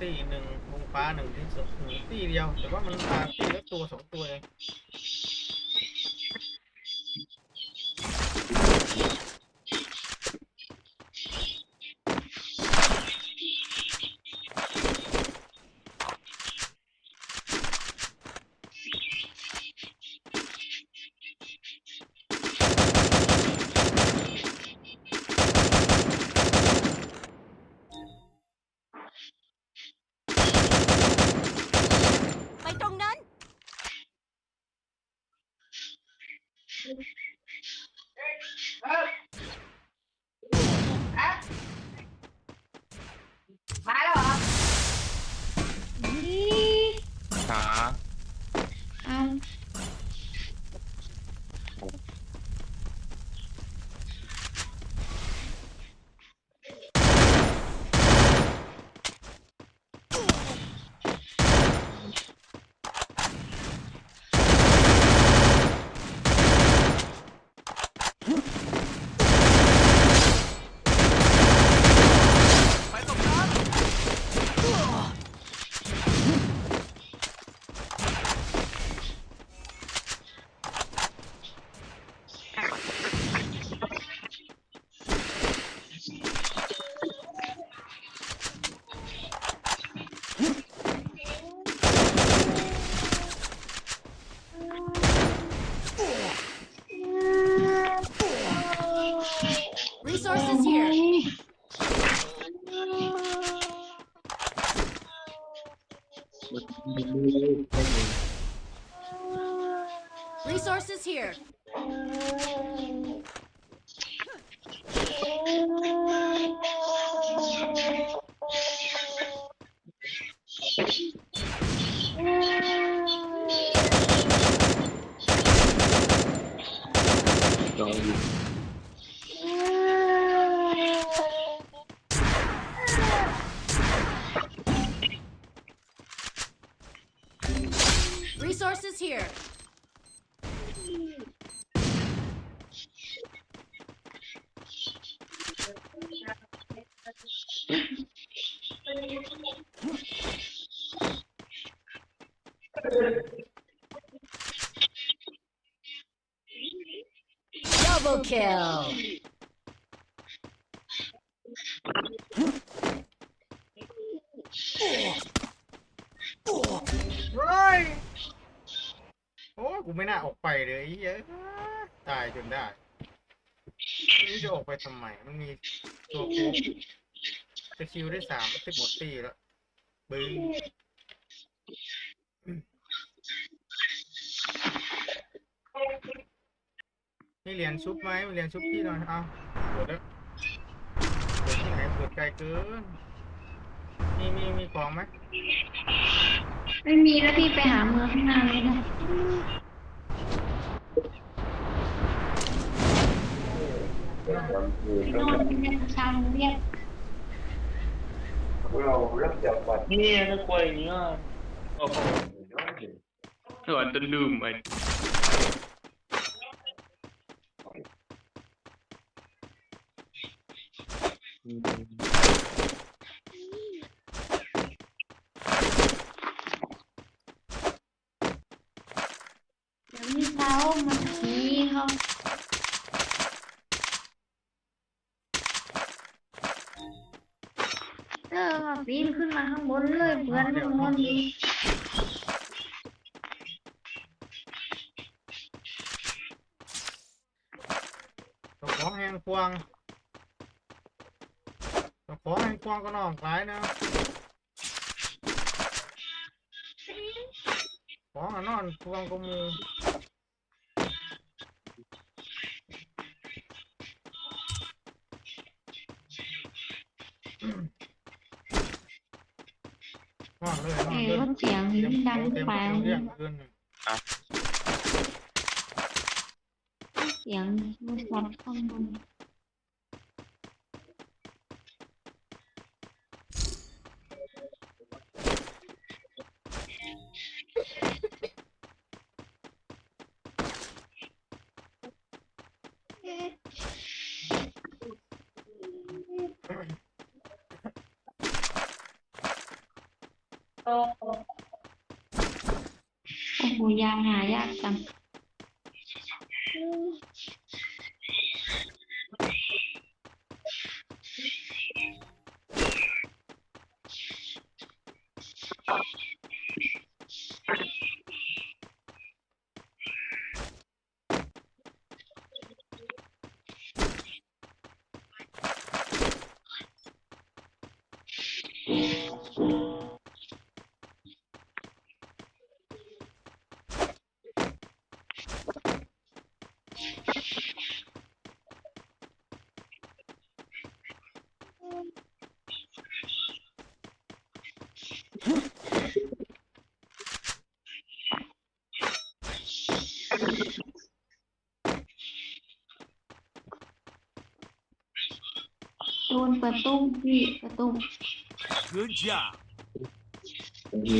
ตีหนึ่งวงฟ้าหนึ่งที่สุดหนึ่งตีเดียว แต่ว่ามันมาตีละตัวสองตัวเอง Resources here. Resources here. จ ออยู่ Resources here. Double kill. เฮ้ยโอ้ กูไม่น่าออกไปเลยไอ้เหี้ยตายจนได้ไม่รู้จะออกไปทำไม มันมีตัวกูจะคิวได้สามสิบหมดตีแล้ว บึ้งมีเหรียญชุบไหมเหรียญชุบพี่หน่อย เอาเปิดแล้วเปิดที่ไหนเปิดไกลเกิน มีมีมีของไหมไม่มีแล้วพี่ไปหาเมืองข้างหน้าเลยนะ นอนยังทงเรียเราเลิกมจากวัดนี่ยน่ากลัวอยเนี้ยโอ้โหหลอนจนลืมไปเดี๋ยวมีเท้ามันนี้เขา ขึ้นมาข้างบนเลยเพื่อนข้างบนเจ้าของแหงควงเจ้าของแหงควงก็น้องกลายนะของอะนอนควงก็มูน ว่าเสียงเตรียมดังเตรียมไปเตรียมเรียกคืนเสียงมันสัดข้างบน ยาหายากจัง โดนประตูพี่ประตู Good job. มี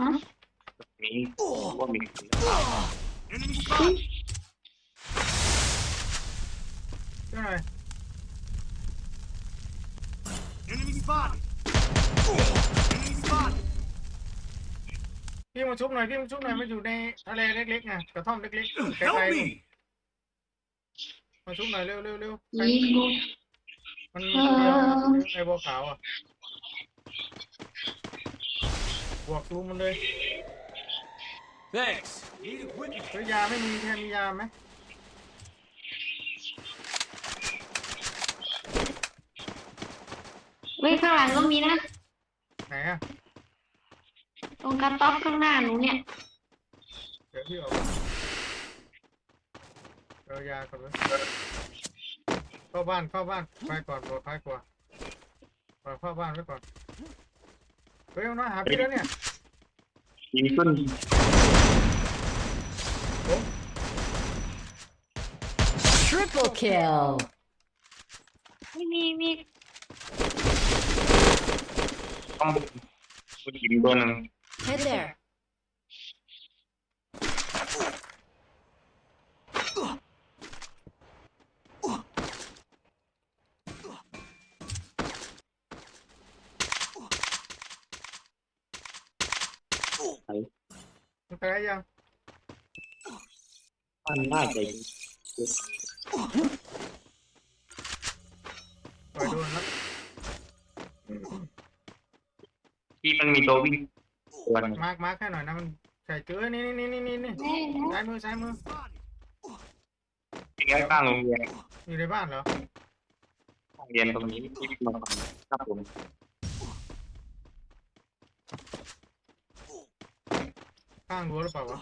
ฮะมีว่ามี Enemy spotted. ช่วยหน่อย Enemy spotted. Enemy spotted. พี่มาชุบหน่อยพี่มาชุบหน่อยมันอยู่ในทะเลเล็กๆไงกระท่อมเล็กๆไกล Help ๆ me. มาชุบหน่อยเร็วเร็วเร็วใครยิงกูมันเอเดียวอไอ้บัวขาวอะบวกรูมันเลย Thanks. Need equipment. ซื้อยาไม่มีแค่มียาไหมเว้ยข้างหลังก็มีนะ ไหนอะ ตรงกระต๊อบข้างหน้าหนูเนี่ย เดี๋ยวพี่เอา เอายาก่อนเลยเข้าบ้านเข้าบ้านไปก่อนปลอดภัยกว่าปล่อยเข้าบ้านไว้ก่อนเฮ้ยมันมาหาพี่แล้วเนี่ยยิงขึ้น Triple kill. ไม่มีมีต้องผู้หญิงตัวหนึ่ง Head there. มันไปได้ยังอันน่าจะปล่อยโดนแล้วที่มันมีตัววิ่งตัวหนึงมาร์กมาร์กให้หน่อยนะมันใส่เจอนี่นี่นี่นี่นี่แม่นะซ้ายมือซ้ายมือที่ข้างโรงเรียนอยู่ในบ้านเหรอโรงเรียนตรงนี้ที่มาครับผม ข้างรั้วหรือเปล่าวะ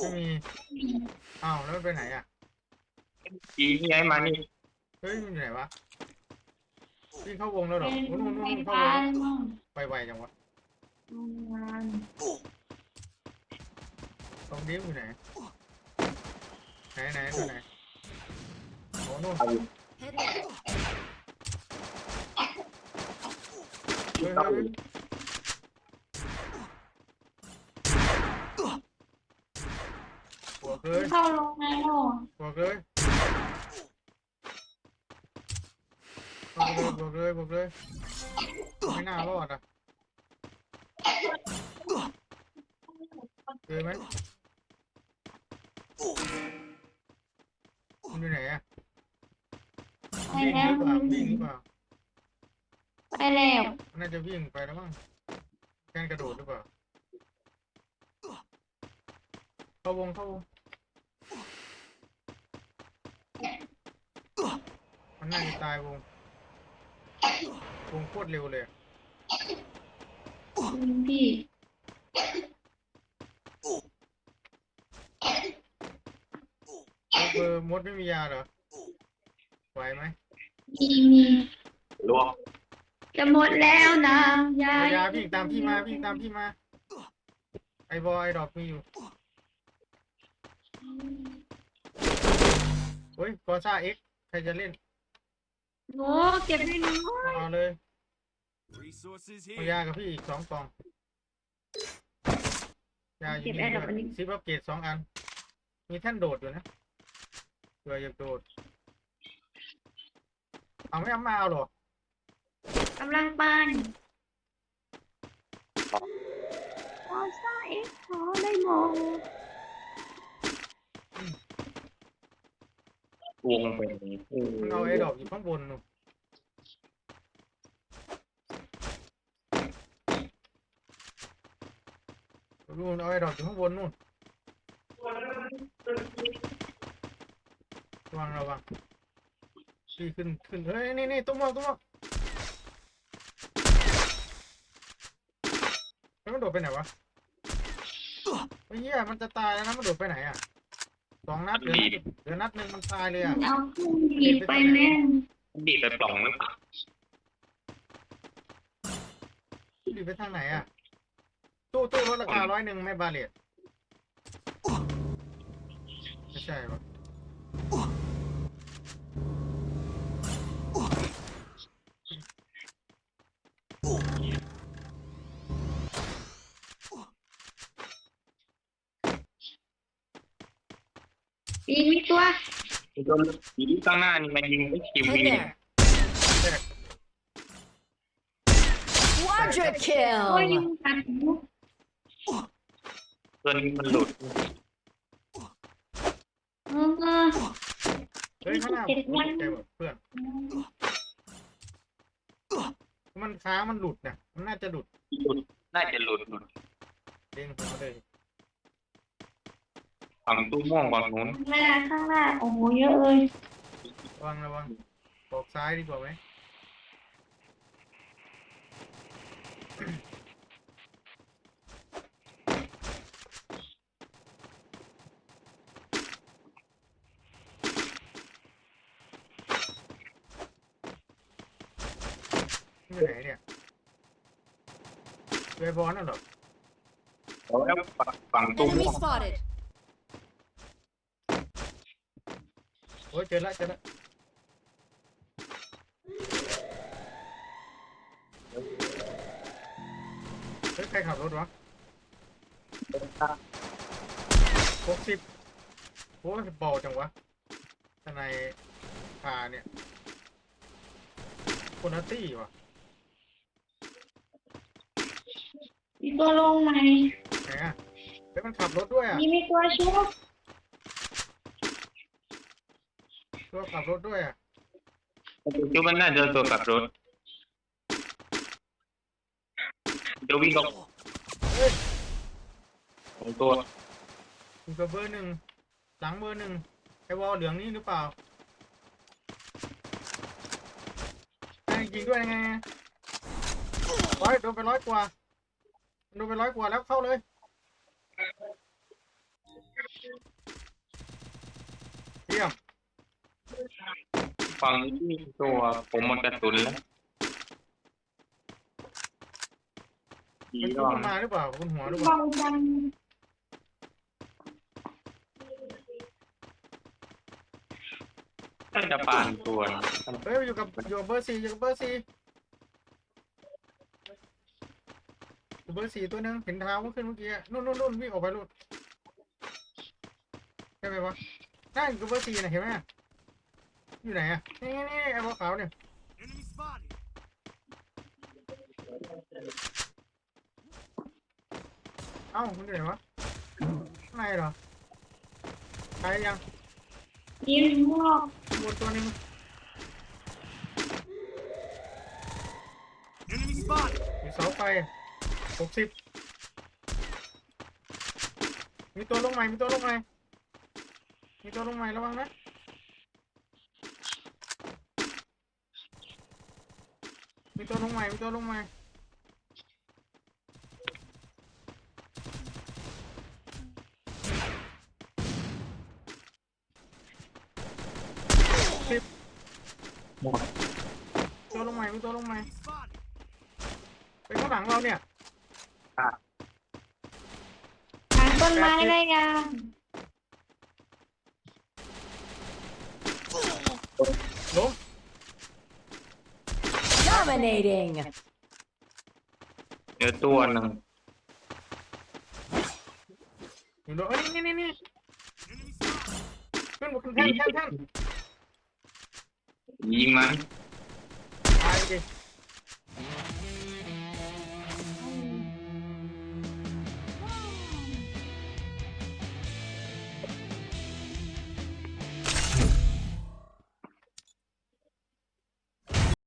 ไม่มีอ้าวแล้วมันไปไหนอะที่ที่ย้ายมานี่เฮ้ยมันอยู่ไหนวะวิ่งเข้าวงแล้วเหรอเป็นโอ้นู่นนู่นไม่นู่นเข้าได้วงมั่งไปไวจังวะโรงงานตรงนี้อยู่ไหนไหนไหนตัวไหนโอ้นู่นเอาอยู่ Head there. เฮ้ย เฮ้ยเฮ้ยบวกเลยเข้าโรงงานแล้วเหรอบวกเลยบวกเลยบวกเลยบวกเลยไม่น่ารอดอะเจอไหมมันอยู่ไหนอะไปวิ่งหแล้วรือเปล่าวิ่งหรือเปล่าไปแล้วมันน่าจะวิ่งไปแล้วมั้งแกล้งกระโดดหรือเปล่าเข้าวงเข้าวง มันน่าจะตายวงวงโคตรเร็วเลยอะคุณพี่แล้วเบอร์มดไม่มียาเหรอไหวไหมมีมีรวมจะหมดแล้วนะยาเอายาวิ่งตามพี่มาวิ่งตามพี่มา ไอบอยดอกมีอยู่เฮ้ยกอซ่าเอ็กใครจะเล่น โอ้เก็บให้หนูเอาเลย Resources เอา here. ยากับพี่อีกสองกล่องยาอยู่นี่ด้วยซิปอัปเกรดสองอัน มีแท่นโดดอยู่นะเผื่ออยากโดด เอาไม่เอามาเอาหรอเอาำลังไปขอซ่าเอ็กขอได้หมด วงเป็นอย่างนี้มันเอาไอ้ดอกอยู่ข้างบนนู่นดูมันเอาไอ้ดอกอยู่ข้างบนนู่นระวังระวังพี่ขึ้นขึ้นเฮ้ยนี่นี่ตุ้มเอาตุ้มเอาแล้วมันโดดไปไหนวะไอ้เหี้ยมันจะตายแล้วนะมันโดดไปไหนอะ สองนัดเหลือนัดเหลือนัดหนึ่งมันตายเลยอะเอาเครื่องดีดไปแม่นบีบไปปล่องหรือเปล่าหลีไปทางไหนอะตู้ตู้ลดราคาร้อยหนึ่งไม่บาเลตไม่ใช่ปะ มีตัวโดนผีข้างหน้านี่มันยิงไม่คิว Head วิ่ง there. Quadra โอ้ยยิ kill. งกันหูตัวนี้มันหลุดเออเออเฮ้ยข้างหน้าผมตกใจหมดเพื่อน มันค้างมันหลุดเนี่ยมันน่าจะหลุดหลุดน่าจะหลุดหลุดเด้งหัวเลย ฝั่งตู้ม่วงฝั่งนู้นข้างหน้าข้างหน้าโอ้โหเยอะเลยระวังระวังออกซ้ายดีกว่าไหมนี่ไปไหนเนี่ยเวบอลน่ะเหรอ แล้วฝั่งตู้ Enemy ม่วง spotted. โอ้ย เจอละเจอละเฮ้ยใครขับรถวะหกสิบโอ้ยเบาจังวะทนายพาเนี่ยคนละตี้วะมีตัวลงใหม่ไหนอะเฮ้ยมันขับรถด้วยอะ มีมีตัวชุบ ตัวขับรถด้วยอะตู้มันน่าจะตัวกับรถจะวิ่งออกเฮ้ยของตัวอยู่กับเบอร์หนึ่งหลังเบอร์หนึ่งไอวอลเหลืองนี่หรือเปล่าไอ้ยิงด้วยยังไงร้อยโดนไปร้อยกว่าโดนไปร้อยกว่าแล้วเข้าเลย ฝั่งที่ตัวผมมันกระสุนแล้วดีมันก็ขึ้นมาหรือเปล่าบนหัวหรือเปล่าเบาจังน่าจะปานตัวนะเฮ้ยอยู่กับอยู่กับเบอร์สี่อยู่กับเบอร์สี่อยู่เบอร์สี่ตัวหนึงเห็นเท้ามันขึ้นเมื่อกี้อะนู่นนู่นนู่นวิ่งออกไปนู่นใช่ไหมวะน่าอยู่กับเบอร์สี่นะเห็นไหม อยู่ไหนอะนี่นี่ไอ้บอลขาวเนี่ย Enemy spotted. เอ้ามันอยู่ไหนวะข้างในเหรอไปยังมีหมวกบนตัวนึง Enemy spotted. อยู่เสาไฟหกสิบมีตัวลงใหม่มีตัวลงใหม่มีตัวลงใหม่ระวังนะ มีตัวลงใหม่มีตัวลงใหม่สิบหมดตัวลงใหม่มีตัวลงใหม่ Enemy spotted. ไปข้างหลังเราเนี่ยหาต้นไม้ได้ยัง ล้ม Dominating. เจอตัวหนึ่งอยู่โดนเอ้ยนี่นี่นี่ Enemy spotted. ขึ้นบนแท่นแท่นแท่นยิงมันเ